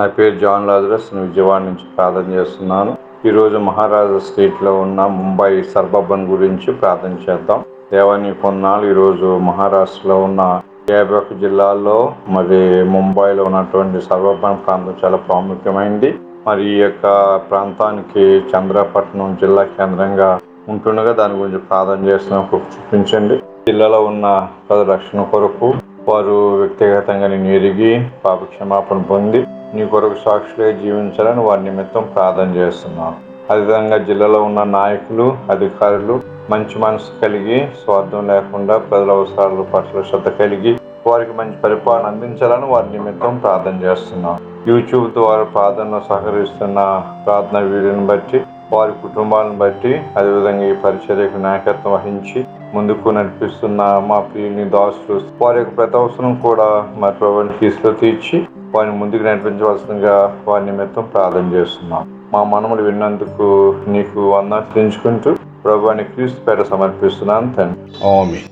నా పేరు John Lazarus నేను విజయవాడ నుంచి ప్రార్థన చేస్తున్నాను. ఈరోజు మహారాజా స్ట్రీట్లో ఉన్న ముంబై సర్బబన్ గురించి ప్రార్థన చేద్దాం. దేవాని కొన్నాళ్ళు ఈరోజు మహారాష్ట్రలో ఉన్న యాభై ఒక్క జిల్లాల్లో మరి ముంబైలో ఉన్నటువంటి సర్వబన్ ప్రాంతం చాలా ప్రాముఖ్యమైంది. మరి ఈ యొక్క ప్రాంతానికి చంద్రపట్నం జిల్లా కేంద్రంగా ఉంటుండగా దాని గురించి ప్రార్థన చేస్తున్నాం చూపించండి. జిల్లాలో ఉన్న ప్రజల రక్షణ కొరకు వారు వ్యక్తిగతంగా నేను ఎరిగి పాప క్షమాపణ పొంది నీ కొరకు సాక్షులే జీవించాలని వారి నిమిత్తం ప్రార్థన చేస్తున్నాను అదేవిధంగా జిల్లాలో ఉన్న నాయకులు అధికారులు మంచి మనసు కలిగి స్వార్థం లేకుండా ప్రజల అవసరాల పట్ల శ్రద్ధ కలిగి వారికి మంచి పరిపాలన అందించాలని వారి నిమిత్తం ప్రార్థన చేస్తున్నాం. యూట్యూబ్ ద్వారా ప్రార్థనలో సహకరిస్తున్న ప్రార్థన వీడియోని బట్టి వారి కుటుంబాలను బట్టి అదేవిధంగా ఈ పరిచర్యకు నాయకత్వం వహించి ముందుకు నడిపిస్తున్న మా ప్రియుని దాసులు వారి యొక్క ప్రతి అవసరం కూడా మా ప్రభుత్వం తీసుకు తీర్చి వారిని ముందుకు నడిపించవలసిందిగా వారి నిమిత్తం ప్రార్థన చేస్తున్నాం. మా మనములు విన్నందుకు నీకు వందన తెలుసుకుంటూ ప్రభుని క్రీస్తు పేట సమర్పిస్తున్నాను తండ్రి.